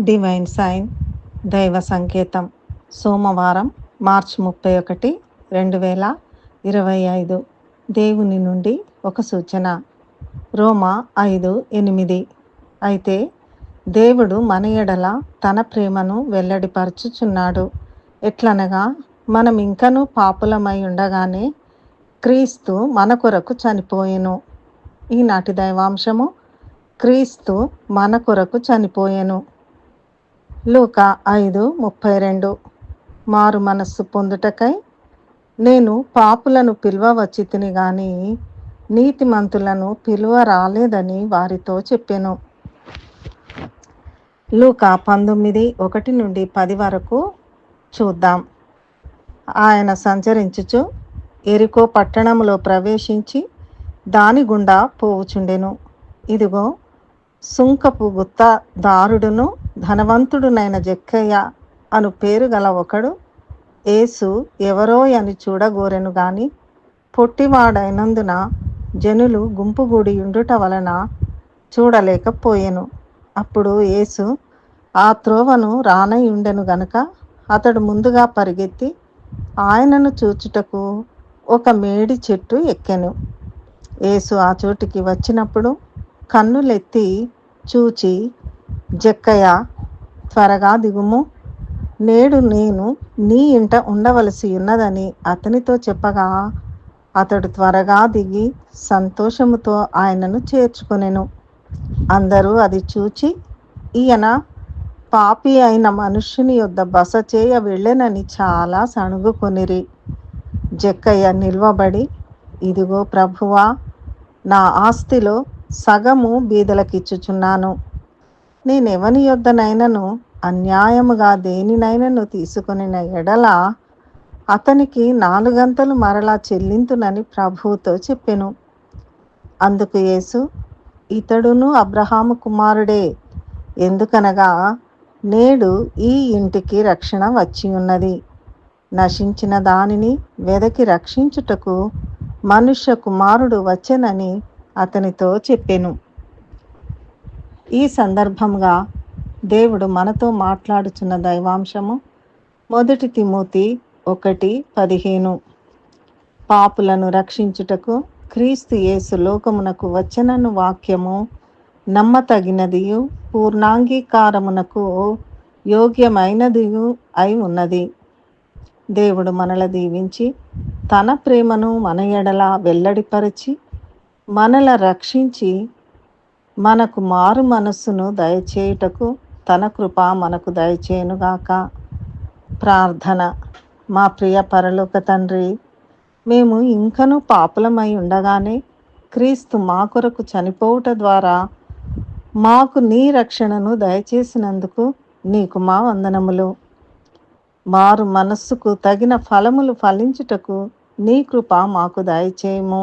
Divine sign దైవ సంకేతం సోమవారం మార్చ్ ముప్పై ఒకటి రెండు వేల ఇరవై ఐదు. దేవుని నుండి ఒక సూచన. రోమా ఐదు ఎనిమిది. అయితే దేవుడు మన ఎడల తన ప్రేమను వెల్లడిపరచుచున్నాడు. ఎట్లనగా మనం ఇంకనూ పాపులమై ఉండగానే క్రీస్తు మన కొరకు చనిపోయెను. ఈనాటి దైవాంశము క్రీస్తు మన కొరకు చనిపోయెను. లూక ఐదు ముప్పై రెండు. మారు మనస్సు పొందుటకై నేను పాపులను పిలువ వచ్చితిని గాని నీతిమంతులను పిలువ రాలేదని వారితో చెప్పాను. లూక పంతొమ్మిది ఒకటి నుండి పది వరకు చూద్దాం. ఆయన సంచరించుచు ఎరికో పట్టణంలో ప్రవేశించి దాని గుండా పోవుచుండెను. ఇదిగో సుంకపు గుత్త దారుడును ధనవంతుడునైన జక్కయ్య అను పేరు గల ఒకడు ఏసు ఎవరో అని చూడగోరెను గాని పొట్టివాడైనందున జనులు గుంపుగూడి ఉండుట వలన చూడలేకపోయెను. అప్పుడు యేసు ఆ త్రోవను రానై ఉండెను గనుక అతడు ముందుగా పరిగెత్తి ఆయనను చూచుటకు ఒక మేడి చెట్టు ఎక్కెను. యేసు ఆ చోటికి వచ్చినప్పుడు కన్నులెత్తి చూచి జక్కయ్య త్వరగా దిగుము. నేడు నేను నీ ఇంట ఉండవలసి ఉన్నదని అతనితో చెప్పగా అతడు త్వరగా దిగి సంతోషముతో ఆయనను చేర్చుకొనెను. అందరూ అది చూచి ఈయన పాపి అయిన మనుష్యుని యొద్ద బస చేయ వెళ్ళెనని చాలా సణుగుకొనిరి. జక్కయ్య నిల్వబడి ఇదిగో ప్రభువా నా ఆస్తిలో సగము బీదలకిచ్చుచున్నాను. నేనెవని యొద్దనైనను అన్యాయముగా దేనినైనను తీసుకుని ఎడల అతనికి నాలుగంతలు మరలా చెల్లింతునని ప్రభువుతో చెప్పెను. అందుకు యేసు ఇతడును అబ్రహాము కుమారుడే ఎందుకనగా నేడు ఈ ఇంటికి రక్షణ వచ్చి ఉన్నది నశించిన దానిని వెదకి రక్షించుటకు మనుష్య కుమారుడు వచ్చెనని అతనితో చెప్పెను. ఈ సందర్భంగా దేవుడు మనతో మాట్లాడుచున్న దైవాంశము మొదటి తిమోతి ఒకటి పదిహేను. పాపులను రక్షించుటకు క్రీస్తు యేసు లోకమునకు వచ్చనను వాక్యము నమ్మతగినదియు పూర్ణాంగీకారమునకు యోగ్యమైనదియు అయి ఉన్నది. దేవుడు మనల దీవించి తన ప్రేమను మన ఎడల వెల్లడిపరచి మనల రక్షించి మనకు మారు మనస్సును దయచేయుటకు తన కృప మనకు దయచేయునుగాక ప్రార్థన. మా ప్రియ పరలోక తండ్రి మేము ఇంకనూ పాపులమై ఉండగానే క్రీస్తు మా కొరకు చనిపోవుట ద్వారా మాకు నీ రక్షణను దయచేసినందుకు నీకు మా వందనములు. మారు మనస్సుకు తగిన ఫలములు ఫలించుటకు నీ కృప మాకు దయచేయము.